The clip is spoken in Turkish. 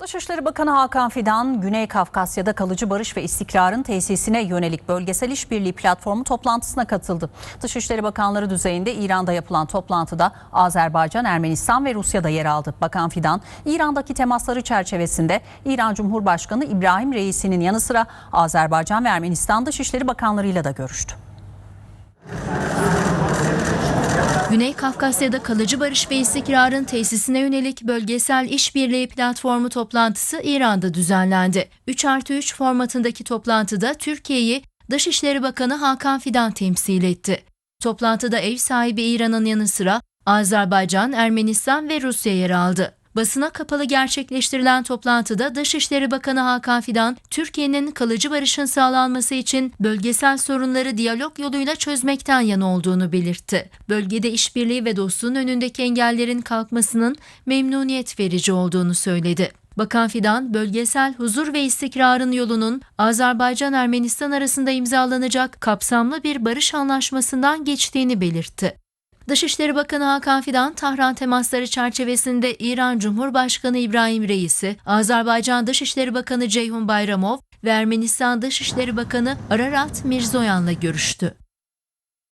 Dışişleri Bakanı Hakan Fidan, Güney Kafkasya'da kalıcı barış ve istikrarın tesisine yönelik bölgesel işbirliği platformu toplantısına katıldı. Dışişleri Bakanları düzeyinde İran'da yapılan toplantıda Azerbaycan, Ermenistan ve Rusya'da yer aldı. Bakan Fidan, İran'daki temasları çerçevesinde İran Cumhurbaşkanı İbrahim Reisi'nin yanı sıra Azerbaycan ve Ermenistan Dışişleri Bakanlarıyla da görüştü. Güney Kafkasya'da kalıcı barış ve istikrarın tesisine yönelik bölgesel işbirliği platformu toplantısı İran'da düzenlendi. 3 artı 3 formatındaki toplantıda Türkiye'yi Dışişleri Bakanı Hakan Fidan temsil etti. Toplantıda ev sahibi İran'ın yanı sıra Azerbaycan, Ermenistan ve Rusya yer aldı. Basına kapalı gerçekleştirilen toplantıda Dışişleri Bakanı Hakan Fidan, Türkiye'nin kalıcı barışın sağlanması için bölgesel sorunları diyalog yoluyla çözmekten yana olduğunu belirtti. Bölgede işbirliği ve dostluğun önündeki engellerin kalkmasının memnuniyet verici olduğunu söyledi. Bakan Fidan, bölgesel huzur ve istikrarın yolunun Azerbaycan-Ermenistan arasında imzalanacak kapsamlı bir barış anlaşmasından geçtiğini belirtti. Dışişleri Bakanı Hakan Fidan, Tahran temasları çerçevesinde İran Cumhurbaşkanı İbrahim Reisi, Azerbaycan Dışişleri Bakanı Ceyhun Bayramov ve Ermenistan Dışişleri Bakanı Ararat Mirzoyan'la görüştü.